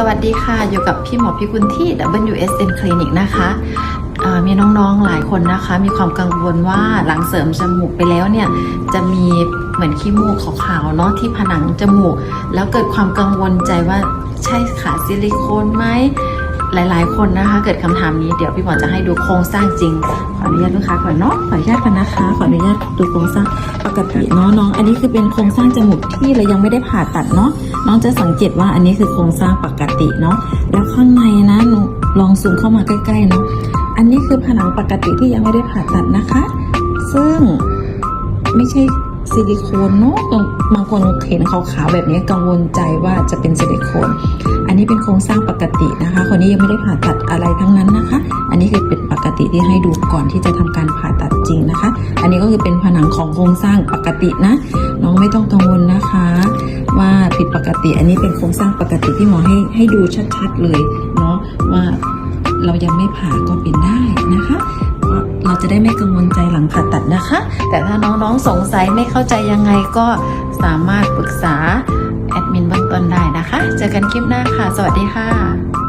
สวัสดีค่ะ อยู่กับพี่หมอพิกุลที่ WSN Clinic นะคะมีน้องๆหลายคนนะคะ มีความกังวลว่าหลังเสริมจมูกไปแล้วเนี่ยจะมีเหมือนขี้มูกขาวๆเนาะที่ผนังจมูก แล้วเกิดความกังวลใจว่าใช่ขาซิลิโคนไหมหลายๆ คนนะคะ เกิดคำถามนี้เดี๋ยวพี่หมอจะให้ดูโครงสร้างจริง ขออนุญาตลูกค้าก่อนเนาะขออนุญาตก่อนนะคะ ขออนุญาตดูโครงสร้างปกติเนาะน้อง อันนี้คือเป็นโครงสร้างจมูกที่เรายังไม่ได้ผ่าตัดเนาะ น้องจะสังเกตว่าอันนี้คือโครงสร้างปกติเนาะแล้วข้างในนะลองซูมเข้ามาใกล้ๆเนาะอันนี้คือผนังปกติที่ยังไม่ได้ผ่าตัดนะคะ ซึ่งไม่ใช่ซิลิโคนเนาะบางคนเห็นขาวๆแบบนี้กังวลใจว่าจะเป็นซิลิโคน อันนี้เป็นโครงสร้างปกตินะคะ คนนี้ยังไม่ได้ผ่าตัดอะไรทั้งนั้นนะคะ อันนี้คือเป็นปกติที่ให้ดูก่อนที่จะทำการผ่าตัดจริงนะคะ อันนี้ก็คือเป็นผนังของโครงสร้างปกตินะ น้องไม่ต้องกังวลนะคะ ว่าผิดปกติ อันนี้เป็นโครงสร้างปกติที่หมอให้ให้ดูชัดๆเลยเนาะว่าเรายังไม่ผ่าก็เป็นได้นะคะ เราจะได้ไม่กังวลใจหลังผ่าตัดนะคะ แต่ถ้าน้องๆสงสัยไม่เข้าใจยังไงก็สามารถปรึกษาแอดมินเบื้องต้นได้นะคะ เจอกันคลิปหน้าค่ะ สวัสดีค่ะ